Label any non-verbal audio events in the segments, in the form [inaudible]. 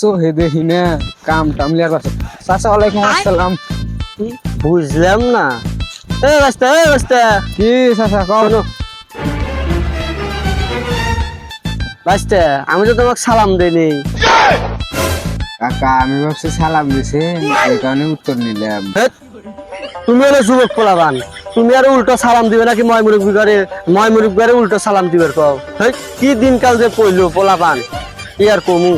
So hey দেখি না কাম টাম লিয়ার পাশে চাচা ওয়ালাইকুম আসসালাম। বুঝলাম না। এ বাস্তা এ বাস্তা কি চাচা কও? বাস্তা আমি তো তোমাকে সালাম দেইনি। কাকা আমি ভাবছি সালাম দিছে এই কারণে উত্তর নিলাম। তুমি হলো যুবক পোলাবান। তুমি আর উল্টো সালাম দিবে নাকি ময় মুরব্বী করে ময় মুরব্বী করে উল্টো সালাম দিবে কও? কি দিনকাল যে পইলো পোলাপান কি আর কমু?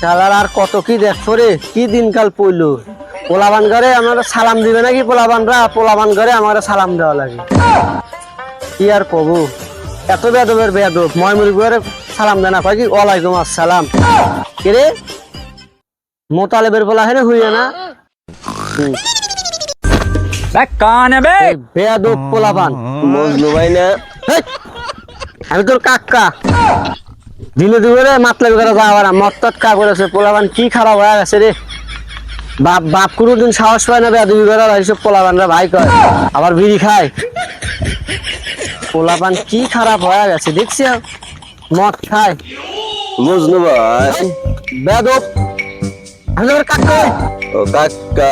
শালার আর কত কি দেখছ রে? কি দিনকাল পইলো পোলাবান ঘরে আমার সালাম দিবে নাকি পোলাবানরা? পোলাবান ঘরে আমার সালাম দেওয়া লাগে। কি আর কব? এত বেদবের বেদব। ময়মুরি ঘরে সালাম দেনা পাই কি? ওয়ালাইকুম আসসালাম। রে? মোতালেবের বলা হেরে হইয়া না? বেদব না। আমি তোর কাকা। দিনে দুপুরে মাতলামি করে যাওয়ার মত্তত কা করেছে। পোলাপান কি খারাপ হয়ে গেছে রে? বাপ বাপ কোনোদিন সাহস পায় না বেয়াদবি করে এইসব পোলাপানরা ভাই কয়। আবার বিড়ি খায়। পোলাপান কি খারাপ হয়ে গেছে দেখছি মদ খায়। মজনু ভাই। বেয়াদব আমি তোর কাকা। ও কাকা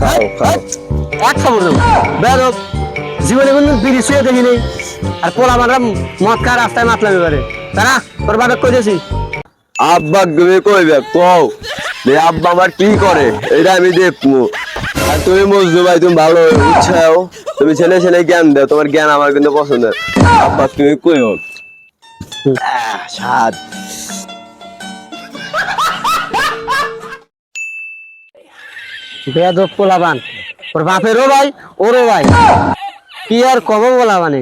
খাও খাও। এক খবর দেবো। বেরোব জীবনে কোনো বিড়ি শুয়ে দেখিনি। আর পোলা মানরা মদ খায় রাস্তায় মাতলামি করে। তারা তোর বাবা করেছি আব্বা তুমি কইবে কও যে আব্বা আমার কি করে? এটা আমি দেখব। আর তুমি মজনু ভাই তুমি ভালো উৎসাহ তুমি ছেলে ছেলে জ্ঞান দাও তোমার জ্ঞান আমার কিন্তু পছন্দ আব্বা তুমি কইও স্বাদ বেদব পোলাবান। ওর বাপেরও ভাই ওরও ভাই। কি আর কব পোলাবানে?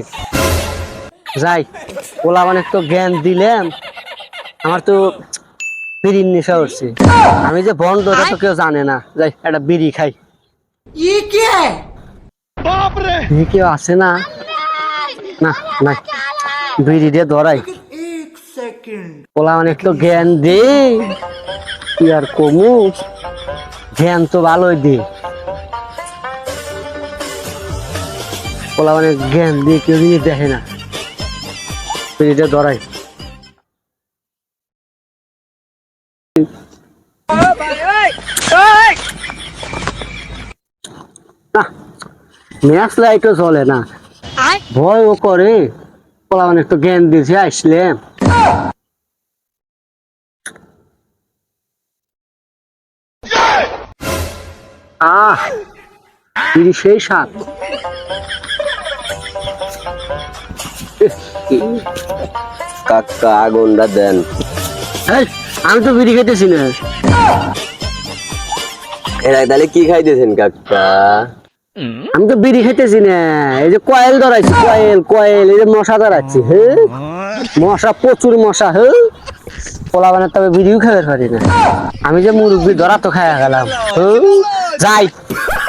যাই। পোলাবানে তো জ্ঞান দিলেন আমার তো বিড়ির নেশা উঠছে আমি যে বন্ধ ওটা তো কেউ জানে না। যাই একটা বিড়ি খাই। কেউ আছে না? না না বিড়ি দিয়ে ধরাই। পোলা অনেক তো জ্ঞান দে কি আর কমু? জ্ঞান তো ভালোই দে পোলা অনেক জ্ঞান দিয়ে কেউ দেখে না। বিড়িটা ধরাই। ম্যাচ লাইটও চলে না। ভয়ও করে। পোলা অনেক তো জ্ঞান দিয়েছে আসলাম আহ সেই স্বাদ কাকা আগুনটা দেন। আমি তো বিড়ি খেতেছি না। এরা তাহলে কি খাইতেছেন কাকা? আমি তো বিড়ি খেতেছি না। এই যে কয়েল ধরাইছি কয়েল কয়েল এই যে মশা ধরাচ্ছি হে? মশা প্রচুর মশা হে? পোলা বানার তবে বিড়িও খাবার পারি না। আমি যে মুরব্বি ধরা তো খাইয়া গেলাম যাই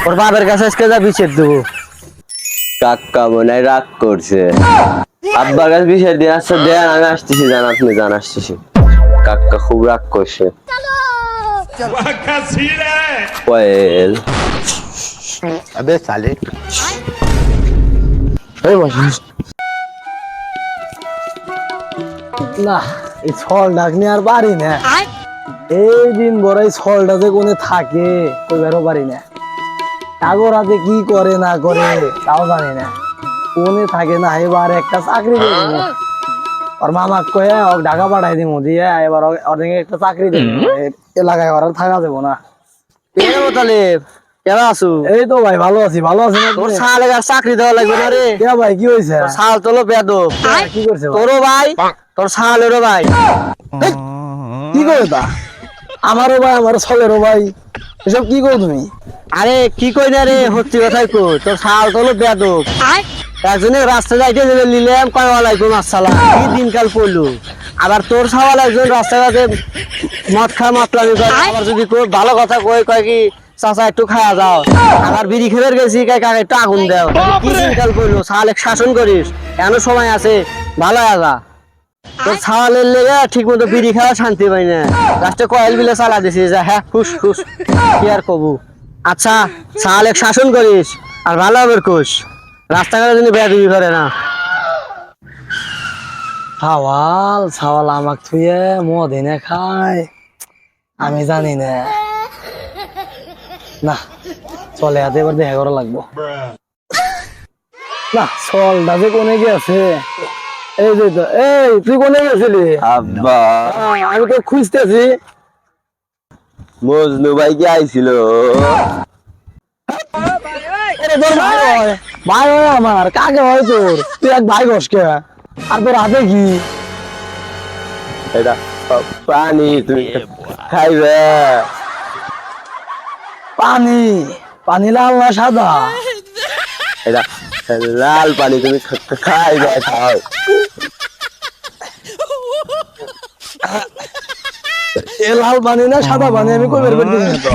ওর বাবার কাছে আজকে যা বিচার দেবো। কাকা মনে রাগ করছে। আব্বার কাছে বিষয় দিয়ে আসছে দেন আমি আসতেছি জান আপনি জান আসতেছি। কাকা খুব রাগ করছে। কয়েল। আবে সালে। না এই ছল ডাক নিয়ে আর পারি না। এই দিন বড় এই ছলটা যে কোনে থাকে কইবারও পারি না। কাগর হাতে কি করে না করে তাও জানি না। কোনে থাকে না এবার একটা চাকরি দেবো। ওর মামাক কয়ে ওক ঢাকা পাঠাই দিব দিয়ে এবার অর্ধেক একটা চাকরি দেবো। এলাকায় ওর থাকা দেবো না। এ তাহলে কেমন আছো? এই তো ভাই ভালো আছি ভালো আছি। না তোর তুমি? সালে চাকরি দেওয়া লাগবে না রে। কে ভাই কি তোলো কি করছে ভাই? তোরও ভাই তোর সালেরও ভাই। কি করে তা? আমারও ভাই আমার ছলেরও ভাই। এসব কি করো তুমি? আরে কি কই না রে সত্যি কথাই কই তোর সাল তোলো বেদব একজনে রাস্তা যাইতে যাবে নিলাম কয় ওয়ালাইকুম আসসালাম কি দিনকাল পড়ল। আবার তোর সাওয়াল একজন রাস্তাঘাটে মদ খা মাতলামি করে। আবার যদি ভালো কথা কই কয় কি চাচা একটু খাওয়া যাও। আবার বিড়ি খেয়ে গেছি কয় কাকা একটু আগুন দেও। কি দিনকাল পড়ল? সাল এক শাসন করিস কেন সময় আছে ভালো আগা তোর ছাওয়ালের লেগে ঠিক মতো বিড়ি খাওয়া শান্তি পাই না। লাস্টে কয়েল বিলে চালা দিছি যে হ্যাঁ খুশ খুশ। কি আর কবু? আচ্ছা এক শাসন করিস আর ভালো হবে কোষ রাস্তাঘাটে যদি বেয়াদবি করে না। সাওয়াল সাওয়াল আমাক থুয়ে মদ এনে খায়। আমি জানি না। না চলে হাতে এবার দেখা করা লাগবো। না সলটা যে কোনে গেছে? এই যে তো এই তুই কোনে গেছিলি? আব্বা। আমি তো খুঁজতেছি। মজনু ভাই কি আইছিল? তোর ভাই হয় ভাই হয় আমার কাকে হয় তোর? তুই এক ভাই বসকে আর তোর হাতে কি? এটা পানি তুমি খাইবে। পানি পানি লাল না সাদা? এটা লাল পানি তুমি খা- খা- খাইবে খাও। এ লাল পানি না সাদা পানি আমি কই বের করতে তো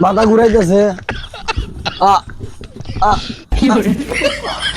মাথা ঘুরাইতেছে। ああ [laughs]